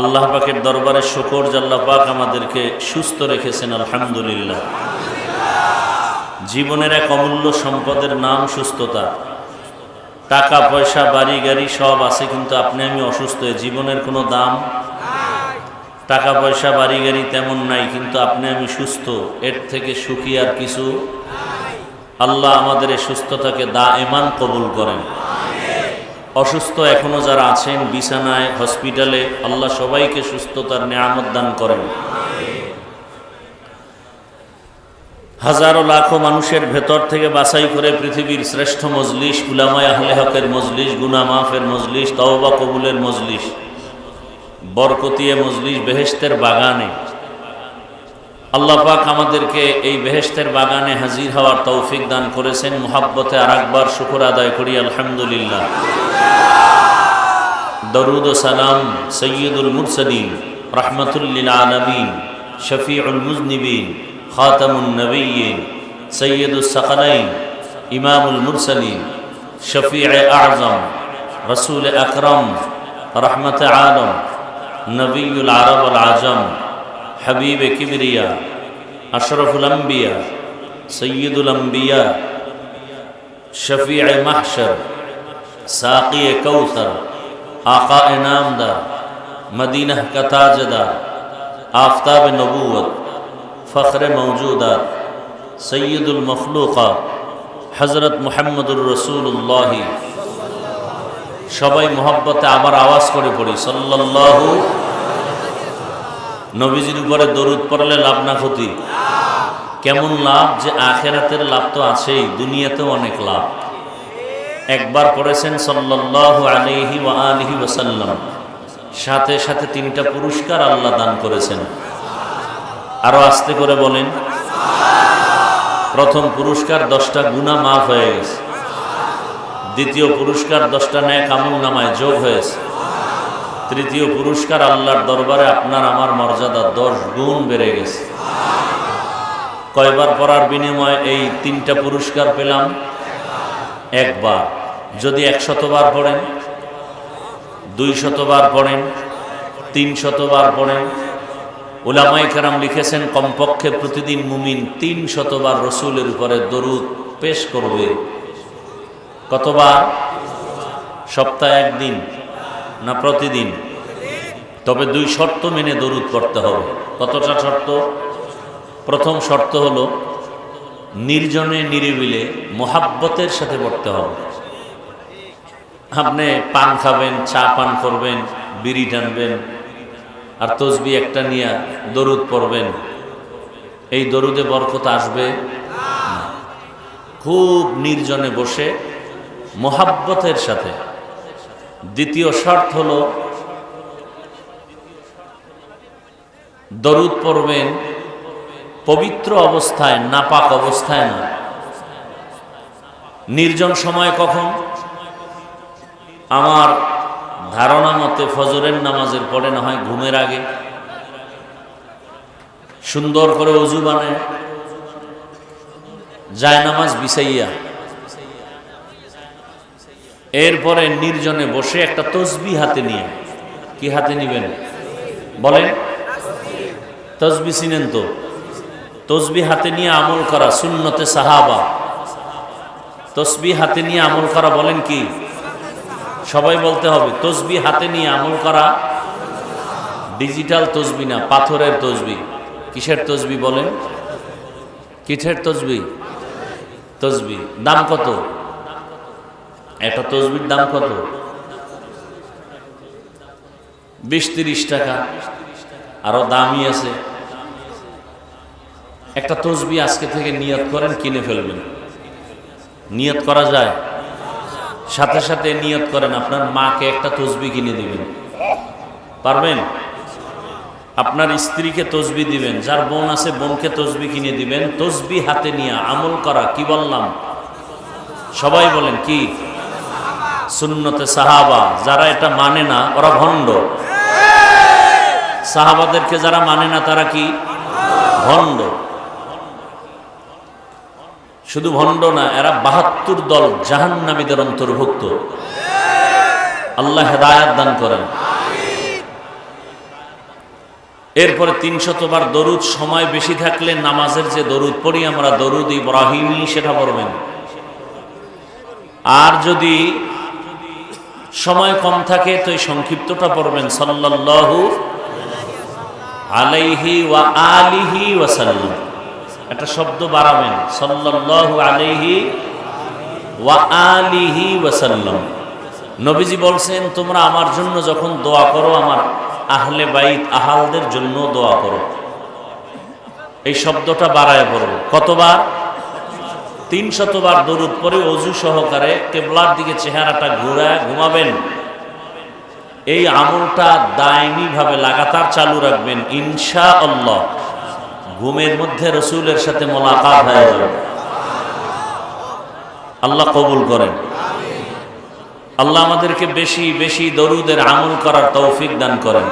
আল্লাহ পাকের দরবারে শকর জাল্লাহ পাক আমাদেরকে সুস্থ রেখেছেন, আলহামদুলিল্লাহ। জীবনের এক অমূল্য সম্পদের নাম সুস্থতা। টাকা, পয়সা, বাড়ি, গাড়ি সব আছে, কিন্তু আপনি আমি অসুস্থ জীবনের কোনো দাম? টাকা, পয়সা, বাড়ি, গাড়ি তেমন নাই, কিন্তু আপনি আমি সুস্থ, এর থেকে সুখী আর কিছু? আল্লাহ আমাদের এই সুস্থতাকে দা এমান কবুল করেন। অসুস্থ এখনও যারা আছেন, বিছানায়, হসপিটালে, আল্লাহ সবাইকে সুস্থতার নিয়ামত দান করেন। হাজারো লাখো মানুষের ভেতর থেকে বাছাই করে পৃথিবীর শ্রেষ্ঠ মজলিস, উলামায় আহলে হকের মজলিস গুনা মাফের মজলিস, তওবা কবুলের মজলিস, বরকতিয়ে মজলিস বেহেস্তের বাগানে। আল্লাহ পাক আমাদেরকে এই বেহেস্তের বাগানে হাজির হওয়ার তৌফিক দান করেছেন। মোহাব্বতে আর একবার শুকুর আদায় করি, আলহামদুলিল্লাহ। দরুদ ও সালাম সৈয়দুল মুরসলিন রহমতুল্লিল আলমিন শফিউল মুজনিবিন খাতামুল নবীন সৈয়দুল সকলাইন ইমামুল মুরসলিন শফি আজম রসুল আকরম রহমত আলম নবীল আরব আল আজম হাবিব কিবরিয়া আশরফুল আম্বিয়া সৈয়দুল আম্বিয়া ساقی کوثر آقا انعام دار مدینہ کا تاجدار آفتاب نبوت فخر موجودات سید المخلوقات হজরত মোহাম্মদুর রসুল্লাহ সবাই মোহব্বতে আবার আওয়াজ করে পড়ি সাল্লাহ নবীজির উপরে দরুদ পড়লে লাভ না ক্ষতি। কেমন লাভ যে আখেরাতের লাভ তো আছেই, দুনিয়াতেও অনেক লাভ। একবার পড়েছেন সাল্লাহ আলহি ওয়া আলহি ওসাল্লাম সাথে সাথে তিনটা পুরস্কার আল্লাহ দান করেছেন। আরও আস্তে করে বলেন। প্রথম পুরস্কার দশটা গুণা মাফ হয়ে গেছে। দ্বিতীয় পুরস্কার দশটা ন্যায় কামুল নামায় যোগ হয়েছে। তৃতীয় পুরস্কার আল্লাহর দরবারে আপনার আমার মর্যাদা দশ গুণ বেড়ে গেছে। কয়বার পড়ার বিনিময়ে এই তিনটা পুরস্কার পেলাম। একবার। যদি একশতবার পড়েন দুই শতবার পড়েন তিন শতবার পড়েন ওলামাই কারাম লিখেছেন, কমপক্ষে প্রতিদিন মুমিন তিন শতবার রসুলের উপরে দরুদ পেশ করবে। কতবার? সপ্তাহে একদিন না প্রতিদিন? তবে দুই শর্ত মেনে দরুদ পড়তে হবে। কতটা শর্ত? প্রথম শর্ত হলো নির্জনে নিরিবিলে মোহাব্বতের সাথে পড়তে হবে। আপনি পান খাবেন, চা পান করবেন, বিড়ি টানবেন, আর তসবি একটা নিয়ে দরুদ পড়বেন। এই দরুদে বরকত আসবে খুব নির্জনে বসে মোহাব্বতের সাথে। দ্বিতীয় শর্ত হল, দরুদ পড়বেন পবিত্র অবস্থায়, নাপাক অবস্থায় না। নির্জন সময় কখন? আমার ধারণা মতে ফজরের নামাজের পরে, না হয় ঘুমের আগে। সুন্দর করে অজু বানায়। যায় নামাজ বিছাইয়া। এরপরে নির্জনে বসে একটা তসবি হাতে নিয়ে। কি হাতে নিবেন? বলেন। তসবি চিনেন তো? তসবি হাতে নিয়ে আমল করা সুন্নতে সাহাবা। তসবি হাতে নিয়ে আমল করা বলেন কি? সবাই বলতে হবে, তসবি হাতে নিয়ে আমল করা ডিজিটাল তসবি না, পাথরের তসবি। কিসের তসবি বলেন? কিসের তসবি? তসবি। দাম কত? একটা তসবির দাম কত? বিশ তিরিশ টাকা। আরও দামই আছে। একটা তসবি আজকে থেকে নিয়ত করেন, কিনে ফেলবেন। নিয়ত করা যায়। সাথে সাথে নিয়ত করেন, আপনার মাকে একটা তসবি কিনে দিবেন। পারবেন? আপনার স্ত্রীকে তসবি দিবেন, যার বোন আছে, বোনকে তসবি কিনে দিবেন। তসবি হাতে নিয়ে আমল করা, কি বললাম? সবাই বলেন, কি? সুন্নতে সাহাবা, যারা এটা মানে না, ওরা ভণ্ড। সাহাবাদেরকে যারা মানে না, তারা কি? ভণ্ড। শুধু ভণ্ড না, এরা বাহাত্তর দল জাহান্নামীদের অন্তর্ভুক্ত। আল্লাহ হেদায়াত দান করেন। এরপরে তিনশতবার দরুদ, সময় বেশি থাকলে নামাজের যে দরুদ পড়ি, আমরা দরুদ ইব্রাহিমই সেটা পড়বেন। আর যদি সময় কম থাকে, তো এই সংক্ষিপ্তটা পড়বেন। সাল্লাল্লাহু আলাইহি ওয়া আলিহি ওয়াসাল্লাম। একটা শব্দ বাড়াবেন। সাল্লাল্লাহু আলাইহি ওয়া আলিহি ওয়াসাল্লাম। নবীজি বলছেন, তোমরা আমার জন্য যখন দোয়া করো, আমার আহলে বাইত আহালদের জন্য দোয়া করো। এই শব্দটা বাড়ায় পড়ো কতবার? তিন শতবার দরুদ পরে অজু সহকারে কেবলার দিকে চেহারাটা ঘুরায় ঘুমাবেন। এই আমলটা দায়নি ভাবে লাগাতার চালু রাখবেন ইনশা আল্লাহ ঘুমের মধ্যে রসুলের সাথে মোলাকাত হয়ে যাবে। আল্লাহ কবুল করেন। আল্লাহ আমাদেরকে বেশি বেশি দরুদের আমল করার তৌফিক দান করেন।